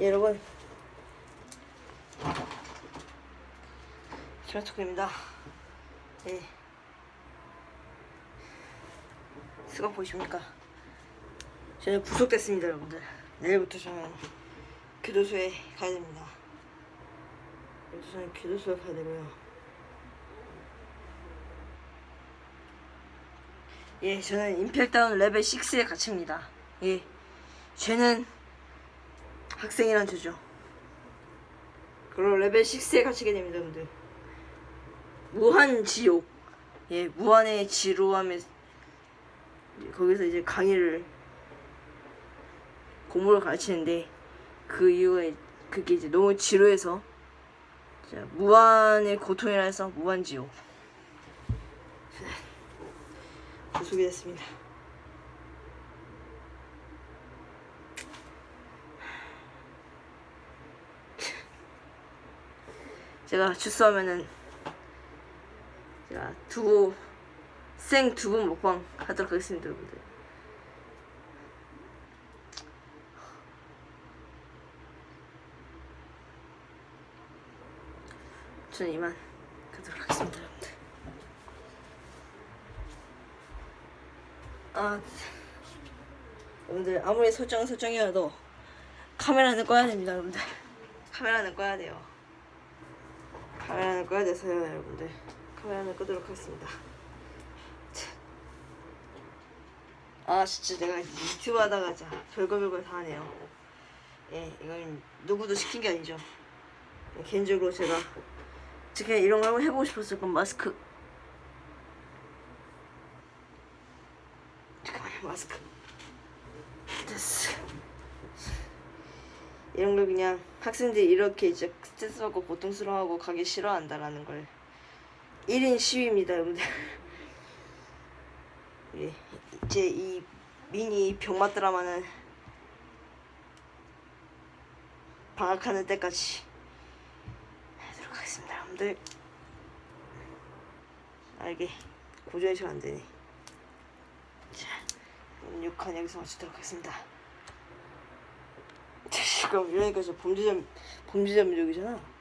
예, 여러분. 시마토크입니다. 예. 수강 보이십니까? 저는 구속됐습니다 여러분들. 내일부터 저는 교도소에 가야 됩니다. 내일부터 저는 교도소에 가야 되고요. 예 저는 임팩다운 레벨 6에 갇힙니다. 예. 죄는 학생이란 죄죠. 그리고 레벨 6에 갇히게 됩니다, 여러분들. 무한 지옥. 예, 무한의 지루함에 거기서 이제 강의를 공부를 가르치는데 그 이후에 그게 이제 너무 지루해서 무한의 고통이라 해서 무한 지옥. 됐습니다. 제가 주스 하면은 제가 두부 생 두부 먹방 하도록 하겠습니다 여러분들. 저는 이만 가도록 하겠습니다 여러분들. 아 여러분들 아무리 설정 설정이어도 카메라는 꺼야 됩니다 여러분들. 카메라는 꺼야 돼요 카메라는 꺼야 돼서요 여러분들. 카메라는 끄도록 하겠습니다. 참. 아 진짜 내가 유튜브 하다가 진짜 별거 별거 다 하네요. 예 이건 누구도 시킨 게 아니죠. 개인적으로 제가 어떻게 이런 걸 해보고 싶었을 건 마스크. 잠깐만요 마스크. 됐어. 이런 걸 그냥 학생들이 이렇게 이제 스트레스 받고 고통스러워하고 가기 싫어한다라는 걸 1인 시위입니다 여러분들. 예, 이제 이 미니 병맛 드라마는 방학하는 때까지 하도록 하겠습니다 여러분들. 아 이게 고정이 잘 안되네. 자 6칸 여기서 마치도록 하겠습니다 이러니까 저 범죄자 범죄자 민족이잖아.